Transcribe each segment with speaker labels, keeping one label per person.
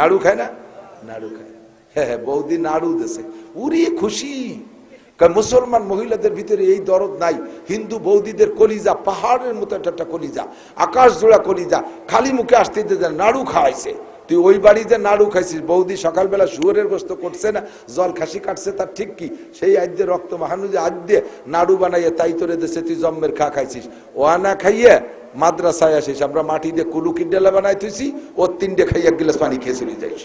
Speaker 1: নাড়ু খায় না? নাড়ু খায়। হ্যাঁ হ্যাঁ বৌদি নাড়ু দেশে। উড়ি খুশি। মুসলমান মহিলাদের ভিতরে এই দরদ নাই। হিন্দু বৌদিদের কলিজা, পাহাড়ের মতো একটা কলিজা, আকাশ জোড়া কলিজা, খালি মুখে আসতে দিতে নাড়ু খাওয়াইছে। তুই ওই বাড়িতে নাড়ু খাইছিস, বৌদি সকালবেলা শুয়োরের গোস্ত করছে না, জল খাসি কাটছে, তার ঠিক কি? সেই আদ্যে রক্ত মাহানু যে আদ্যে নাড়ু বানাইয়ে তাই তোরে দেশে তুই জম্মের খা খাইছিস। ও আনা খাইয়ে মাদ্রাসায় আসিস, আমরা মাটি দিয়ে কুলু কিডেলা বানাই ও তিনটে খাইয়ে এক গিলাস পানি খেয়ে চলে যাইস।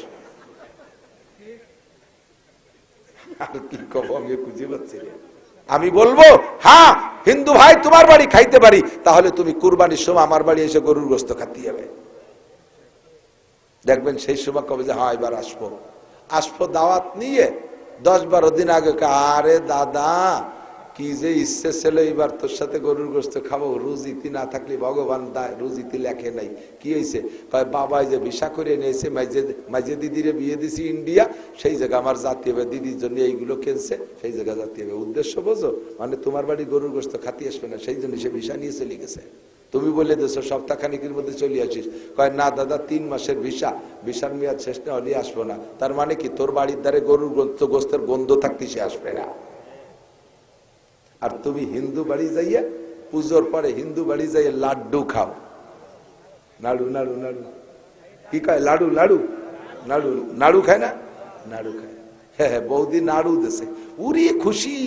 Speaker 1: আর কি কব, আমি খুঁজে পাচ্ছি আমি বলব হ্যাঁ হিন্দু ভাই, তোমার বাড়ি খাইতে পারি, তাহলে তুমি কুরবানির সময় আমার বাড়ি এসে গরুর গোস্ত খাতে যাবে। দেখবেন সেই সময় কবে যে হ্যাঁ এবার আসব। আসব দাওয়াত নিয়ে দশ বারো দিন আগে আরে দাদা কি যে ইচ্ছে ছিল, এবার তোর সাথে গরুর গোস্ত খাব রুজিতি না থাকলে ভগবান দা- রুজিতি লেখে নাই। কি হয়েছে কয়, বাবা যে ভিসা করে নিয়েছে মাইজে মাইজে দিদিরে বিয়ে দিছি ইন্ডিয়া, সেই জায়গা আমার জাতি হবে, দিদির জন্য এইগুলো কেনছে, সেই জায়গা জাতি হবে। উদ্দেশ্য বোঝো মানে তোমার বাড়ি গরুর গোস্ত খাতি আসবে না, সেই জন্য সে ভিসা নিয়ে চলে গেছে। তুমি বলে দেছো সপ্তাহখানিকের মধ্যে চলে আসিস। কয়, না দাদা, তিন মাসের ভিসা, ভিসার মেয়াদ শেষ না, হলে আসব না। তার মানে কি, তোর বাড়ির দ্বারে গরুর গোস্ত গোস্তের গন্ধ থাকতে সে আসবে না। আর তুমি হিন্দু বাড়ি যাইয়া পুজোর পরে হিন্দু বাড়ি যাইয়া লাড্ডু খাও। নাড়ু নাড়ু নাড়ু। কি কয়? লাডু লাডু। নাড়ু নাড়ু খায় না? নাড়ু খায়। হ্যাঁ হ্যাঁ বৌদি নাড়ু দেশে উড়ি খুশি।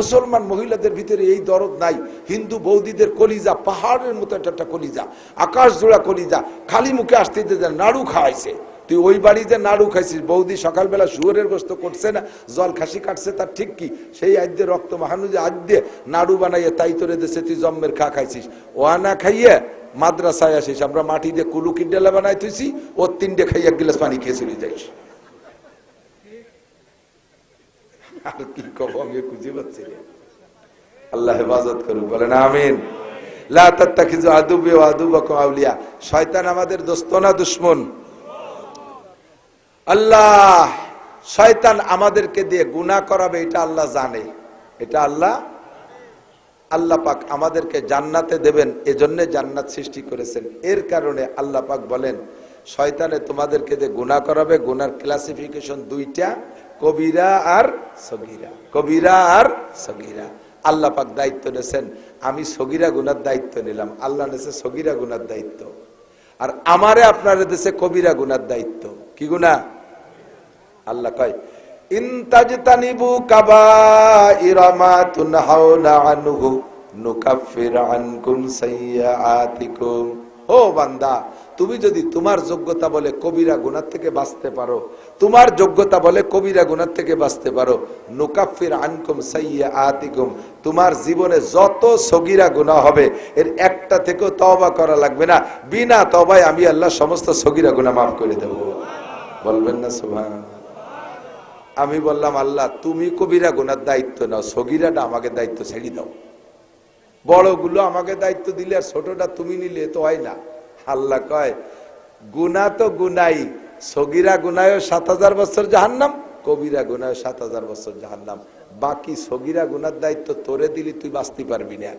Speaker 1: মুসলমান মহিলাদের ভিতরে এই দরদ নাই। হিন্দু বৌদিদের কলিজা, পাহাড়ের মতো একটা কলিজা, আকাশ জোড়া কলিজা, খালি মুখে আসতে নাড়ু খাওয়াইছে। তুই ওই বাড়িতে নাড়ু খাইছিস। বৌদি সকালবেলা শুয়োরের গোস্ত করছে না, জল খাসি কাটছে তার ঠিক কি? সেই আদ্যে রক্ত মাহানু যে আদ্যে নাড়ু বানাইয়ে তাই তোরে দেশে তুই জম্মের খা খাইছিস। ও আনা খাইয়ে মাদ্রাসায় আসিস। আমরা মাটি দিয়ে কুলু কিডেলা বানাই তুইছি ও তিনটে খাই এক গিলাস পানি খেয়ে চলে যাইস। আর কি কব আমি খুঁজে পাচ্ছি না। আল্লাহ হেফাজত করুক, বলেন আমিন। শয়তান আমাদের দোস্ত না দুশমন? আল্লাহ, শয়তান আমাদেরকে দিয়ে গুনাহ করাবে, এটা আল্লাহ জানে। এটা আল্লাহ আল্লাহ পাক আমাদেরকে জান্নাতে দেবেন, এজন্য জান্নাত সৃষ্টি করেছেন। এর কারণে আল্লাহ পাক বলেন, শয়তানে তোমাদেরকে দিয়ে গুনাহ করাবে গুনার ক্লাসিফিকেশন দুইটা, কবিরা আর সগিরা। কবিরা আর সগিরা। আল্লাহ পাক দায়িত্ব নেছেন আমি সগিরা গুনার দায়িত্ব নিলাম। আল্লাহ নেছে সগিরা গুনার দায়িত্ব। আর আমারে আপনার দেশে কবিরা গুনার দায়িত্ব। কি গুনা আল্লাহ কয় ইনতাজতানিবু কাবাইরা মা তুনহাউনা আনহু, নুকাফির আনকুম সাইয়্যাতিকুম। ও বান্দা, তুমি যদি তোমার যোগ্যতা বলে কবিরা গুনার থেকে বাঁচতে পারো, তোমার যোগ্যতা বলে কবিরা গুনার থেকে বাঁচতে পারো, নুকাফির আনকুম সাইয়্যাতিকুম, তোমার জীবনে যত সগিরা গুনাহ হবে, এর একটা থেকেও তওবা করা লাগবে না। বিনা তওবায় আমি আল্লাহ সমস্ত সগিরা গুনাহ মাফ করে দেব। বলবেন না, সুবহানাল্লাহ। আমি বললাম, আল্লাহ, তুমি কবিরা গুনার দায়িত্ব নাও, সগিরাটা আমাকে দায়িত্ব ছেড়ে দাও। বড়গুলো আমাকে দায়িত্ব দিলে আর ছোটটা তুমি নিলে তো হয় না। আল্লাহ কয় গুনা তো গুনাই, সগিরা গুনায় সাত হাজার বছর জাহান্নাম, কবিরা গুনায় সাত হাজার বছর জাহান্নাম। বাকি সগিরা গুনার দায়িত্ব তোরে দিলি তুই বাঁচতে পারবি না।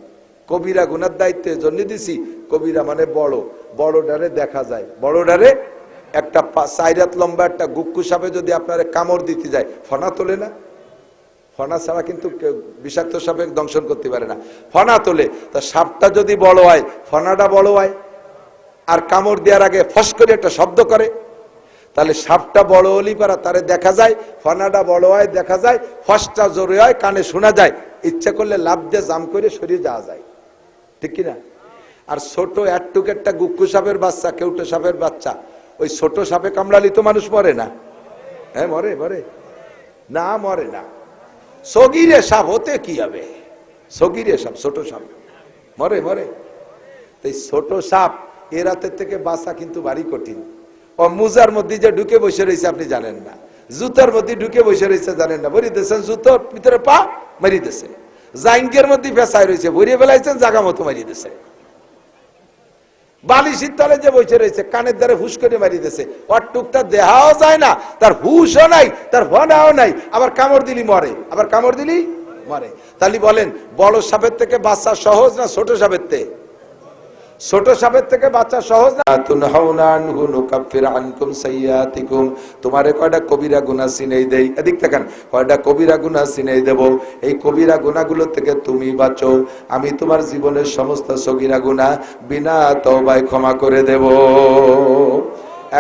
Speaker 1: কবিরা গুনার দায়িত্ব জন্য দিছি, কবিরা মানে বড়। বড় ডারে দেখা যায় বড় ডারে একটা সাইরাত লম্বা একটা গুক্কু সাপে যদি আপনারা কামড় দিতে যায়, ফনা তোলে না? ফনা ছাড়া কিন্তু বিষাক্ত সাপে দংশন করতে পারে না। ফনা তোলে, তা সাপটা যদি বড় হয়, ফনাটা বড় হয়, আর কামড় দেওয়ার আগে ফস করে একটা শব্দ করে, তাহলে সাপটা বড় হলি পারা, তারে দেখা যায়, ফনাটা বড় হয়, দেখা যায়, ফসটা জোরে হয়, কানে শোনা যায়, ইচ্ছা করলে লাভ দিয়ে জাম করে সরিয়ে যাওয়া যায়। ঠিক কিনা? আর ছোট একটুক একটা গুক্কু সাপের বাচ্চা, কেউটো সাপের বাচ্চা ওই ছোট সাপে কামড়ালি তো মানুষ মরে না। হ্যাঁ মরে মরে। না মরে না। সগিরে সাপ হতে কি হবে? সগিরে সাপ, ছোট সাপ। মরে মরে। এই ছোট সাপ এ রাতের থেকে বাঁচা কিন্তু ভারী কঠিন। ও মুজার মধ্যে যে ঢুকে বসে রয়েছে আপনি জানেন না। জুতার মধ্যে ঢুকে বসে রয়েছে জানেন না। বরি দিয়েছেন জুতোর ভিতরে পা মারি দিছে জাইঙ্গের মধ্যে ফেসায় রয়েছে। ভরিয়ে ফেলাইছেন জাগা মতো মারি দিছে বালিশির তলে যে বসে রয়েছে, কানের দ্বারে হুশ করে দিয়েছে। ওর টুকটা দেহাও যায় না, তার হুশও নাই, তার ভনাও নাই। আবার কামড় দিলি মরে, আবার কামড় দিলি মরে। তাহলে বলেন, বড় সাপের থেকে বাচ্চা সহজ না ছোট সাপের থেকে? ছোট সাপের থেকে বাচ্চা সহজ না। কয়টা কবিরা দেই? কয়টা কবিরা এই কবিরা থেকে তুমি বাঁচো। আমি তোমার জীবনের সমস্ত বিনা তওবায় ক্ষমা করে দেব।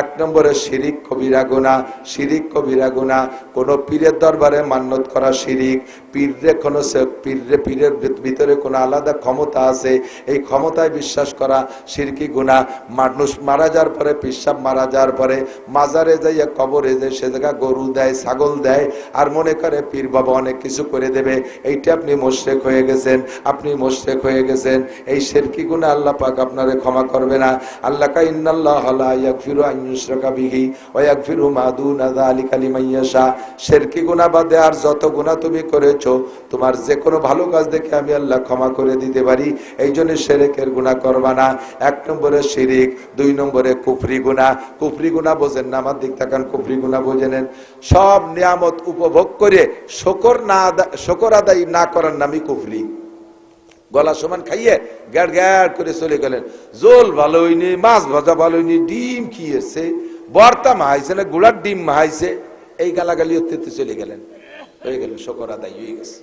Speaker 1: এক নম্বরে শিরিক কবিরা গুণা শিরিক কবিরা গুণা কোন পীরের দরবারে মান্যত করা শিরিক। পীররে কোনো পীররে, পীরের ভিত- ভিতরে কোনো আলাদা ক্ষমতা আছে, এই ক্ষমতায় বিশ্বাস করা শিরকি গুণা মানুষ মারা যাওয়ার পরে, পিসাব মারা যাওয়ার পরে, মাজারে যাইয়া কবরে যায় সে জায়গা গরু দেয়, ছাগল দেয়, আর মনে করে পীর বাবা অনেক কিছু করে দেবে, এইটা আপনি মোশরেক হয়ে গেছেন, আপনি মোশরেক হয়ে গেছেন। এই শেরকি গুণা আল্লাহ পাক আপনারে ক্ষমা করবে না। আল্লাহ কা ইন্নাল্লাহ লা ইয়াগফিরু আন ইউশরাকা বিহি ওয়া ইয়াগফিরু মা দুনা যালিকা লিমান ইয়াশা। শেরকি গুনাহ বাদে আর যত গুনাহ তুমি করেছ তোমার যে কোনো ভালো কাজ দেখে আমি আল্লাহ ক্ষমা করে দিতে পারি, এই জন্য শেরেকের গুনাহ করবা না। এক নম্বরে শিরিক, দুই নম্বরে কুফরি গুনাহ। কুফরি গুনাহ বোঝেন না, আমার দিক তাকান, কুফরি গুনাহ বোঝে নেন সব নিয়ামত উপভোগ করে শকর না শকর আদায় না করার নামই কুফরি। গলা সমান খাইয়ে গ্যাড় গ্যাড় করে চলে গেলেন। জোল ভালো হয়নি, মাছ ভাজা ভালো হয়নি, ডিম খেয়েছে বর্তা মাহাইছে না, গুড়ার ডিম মাহাইছে এই গালাগালি অত্যন্ত চলে গেলেন। হয়ে গেল, শকর আদায় হয়ে গেছে।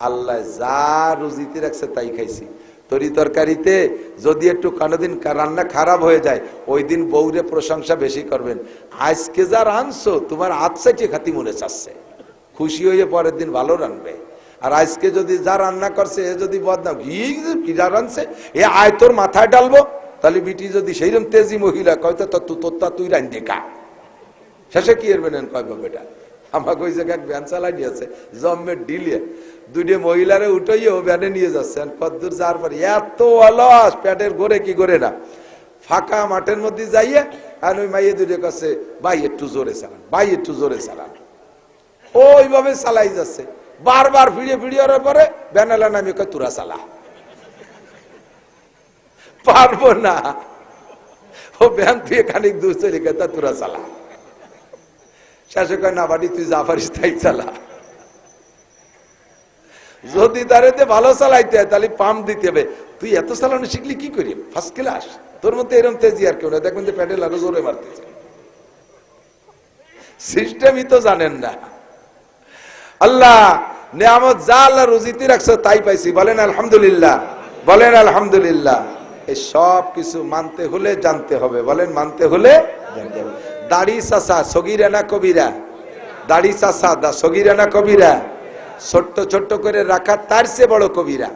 Speaker 1: আল্লাহ যা রুজিতে রাখছে তাই খাইছি। তরি তরকারিতে যদি একটু কোনোদিন রান্না খারাপ হয়ে যায়, ওই দিন বউরে প্রশংসা বেশি করবেন। আজকে যা রানছো তোমার সাইটে খাতি মনে চাচ্ছে। খুশি হয়ে পরের দিন ভালো রানবে আর আজকে যদি যা রান্না করছে, এ যদি বদনাম কি যা রানছে এ আয় তোর মাথায় ডালবো, তাহলে বিটি যদি সেইরকম তেজি মহিলা কয়তো তো তুই রান দেখা শেষে কি এরবেন কয় বেটা? আমাকে ওই জায়গায় ভ্যান চালাই নিয়েছে জম্মের ডিলিয়ে দুইটা মহিলারে উঠাইয়ে ও ভ্যানে নিয়ে যাচ্ছে। কদ্দূর যাওয়ার পরে এত অলস, পেটের ঘরে কি করে না। ফাঁকা মাঠের মধ্যে যাইয়ে, আর ওই মাইয়ে দুটো কাছে ভাই, একটু জোরে চালান, ভাই, একটু জোরে চালান। ওইভাবে চালাই যাচ্ছে। বারবার ফিরিয়ে ফিরিয়ে পরে ভ্যানেলা নামে তুরা চালা। পারব না। ও ব্যান থেকে খানিক দূর চলে গেছে, তা তুরা চালা। শেষে কয়, না বাড়ি তুই যা পারিস তাই চালা। যদি তারেতে ভালো চালাইতে হয়, তাহলে পাম্প দিতে হবে। তুই এত চালানো শিখলি কি করি? ফার্স্ট ক্লাস তোর মধ্যে এরকম তেজি আর কেউ না। দেখবেন যে প্যাডেল আরও জোরে মারতেছে। সিস্টেমই তো জানেন না। আল্লাহ, নিয়ামত যা আল্লাহ রুজিতে রাখছো, তাই পাইছি। বলেন, আলহামদুলিল্লাহ। বলেন, আলহামদুলিল্লাহ। এই সব কিছু মানতে হলে জানতে হবে। বলেন, মানতে হলে জানতে হবে। দাড়ি চাষা সগিরা না কবিরা। দাড়ি চাষা দা সগিরা না কবিরা। ছোট্ট ছোট্ট করে রাখা, তার চেয়ে বড় কবিরা।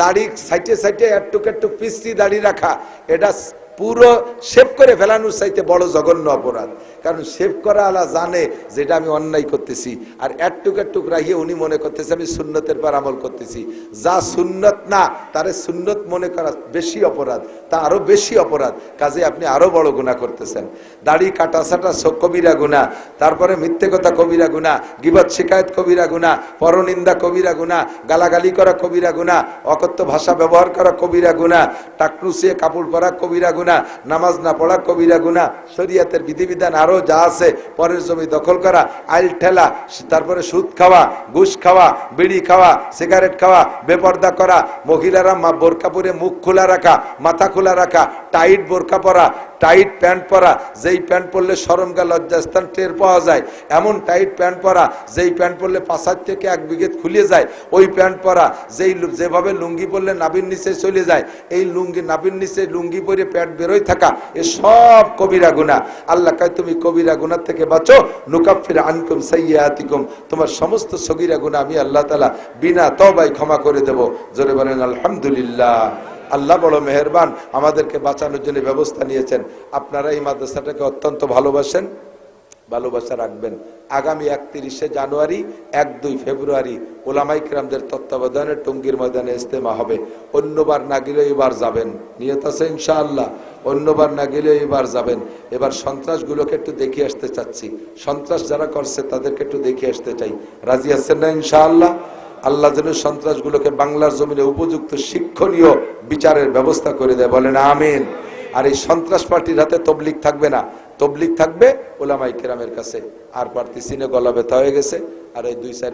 Speaker 1: দাড়ি সাইটে সাইটে, একটুক একটু পিসি দাড়ি রাখা, এটা পুরো শেভ করে ফেলানোর চাইতে বড় জঘন্য অপরাধ। কারণ শেভ করা আলা জানে যেটা আমি অন্যায় করতেছি। আর একটুক একটুক রাখিয়ে উনি মনে করতেছে, আমি সুন্নতের পর আমল করতেছি। যা সুন্নত না, তারে সুন্নত মনে করা বেশি অপরাধ, তা আরও বেশি অপরাধ। কাজে আপনি আরও বড় গুণা করতেছেন। দাড়ি কাটা সাটা কবিরা গুণা তারপরে মিথ্যে কথা কবিরা গুণা গিবত শিকায়ত কবিরা গুণা পরনিন্দা কবিরা গুণা গালাগালি করা কবিরা গুণা অকথ্য ভাষা ব্যবহার করা কবিরা গুণা টাকরুসিয়ে কাপড় পরা কবিরা গুণা নামাজ না পড়া, কবিরা গুণা, শরিয়াতের বিধিবিধান আরও যা আছে, পরের জমি দখল করা, আইল ঠেলা, তারপরে সুদ খাওয়া, ঘুষ খাওয়া, বিড়ি খাওয়া, সিগারেট খাওয়া, বেপর্দা করা, মহিলারা মা পরে মুখ খোলা রাখা, মাথা খোলা রাখা, টাইট বোরকা পরা টাইট প্যান্ট পরা, যেই প্যান্ট পরলে সরমগা লজ্জাস্থান টের পাওয়া যায়। এমন টাইট প্যান্ট পরা, যেই প্যান্ট পরলে পাশার থেকে এক বিঘেত খুলে যায়। ওই প্যান্ট পরা, যেই যেভাবে লুঙ্গি পরলে নাবির নিচে চলে যায়, এই লুঙ্গি নাবির নিচে লুঙ্গি পরে প্যান্ট বেরোয় থাকা, এ সব কবিরা গুণা। আল্লাহ কয়, তুমি কবিরা গুনার থেকে বাঁচো। নুকাফির আনকুম সাইয়াতিকুম তোমার সমস্ত সগিরা গুণা আমি আল্লাহ তালা বিনা তবাই ক্ষমা করে দেব। জোরে বলেন, আলহামদুলিল্লাহ। আল্লাহ বড় মেহেরবান, আমাদেরকে বাঁচানোর জন্য ব্যবস্থা নিয়েছেন। আপনারা এই মাদ্রাসাটাকে অত্যন্ত ভালোবাসেন, ভালোবাসা রাখবেন। আগামী একত্রিশে জানুয়ারি, এক দুই ফেব্রুয়ারি ওলামাই কিরামদের তত্ত্বাবধানে টঙ্গির ময়দানে ইস্তেমা হবে। অন্যবার না গেলে এবার যাবেন। নিয়ত আছে ইনশাআল্লাহ, অন্যবার না গেলে এবার যাবেন। এবার সন্ত্রাসগুলোকে একটু দেখে আসতে চাচ্ছি। সন্ত্রাস যারা করছে তাদেরকে একটু দেখে আসতে চাই। রাজি আছেন না ইনশাআল্লাহ? আল্লাহ যেন সন্ত্রাসগুলোকে বাংলার জমিনে উপযুক্ত শিক্ষণীয় বিচারের ব্যবস্থা করে দেয়। বলেন আমিন। আর এই সন্ত্রাস পার্টির হাতে তবলিক থাকবে না। তবলিক থাকবে ওলামাই কেরামের কাছে। আর পার্টি সিনে গলা ব্যথা হয়ে গেছে। আর এই দুই চার